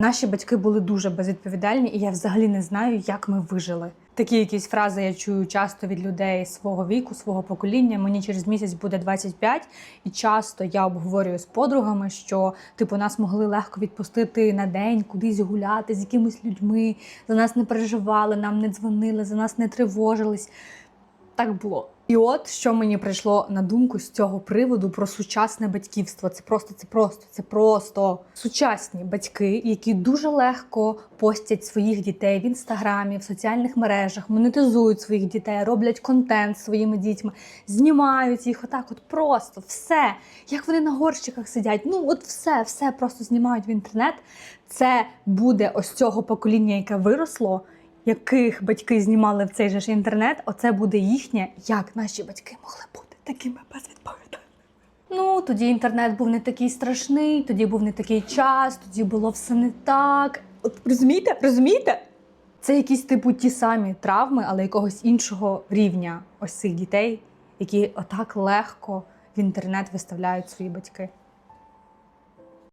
Наші батьки були дуже безвідповідальні, і я взагалі не знаю, як ми вижили. Такі якісь фрази я чую часто від людей свого віку, свого покоління. Мені через місяць буде 25, і часто я обговорюю з подругами, що типу нас могли легко відпустити на день, кудись гуляти з якимись людьми. За нас не переживали, нам не дзвонили, за нас не тривожились. Так було. І от що мені прийшло на думку з цього приводу про сучасне батьківство. Це просто, це просто, це просто сучасні батьки, які дуже легко постять своїх дітей в інстаграмі, в соціальних мережах, монетизують своїх дітей, роблять контент своїми дітьми, знімають їх отак, от просто все. Як вони на горщиках сидять. Ну, от все, все просто знімають в інтернет. Це буде ось цього покоління, яке виросло яких батьки знімали в цей же ж інтернет, оце буде їхнє, як наші батьки могли бути такими безвідповідальними. Ну, тоді інтернет був не такий страшний, тоді був не такий час, тоді було все не так. От розумієте? Розумієте? Це якісь типу ті самі травми, але якогось іншого рівня ось цих дітей, які отак легко в інтернет виставляють свої батьки.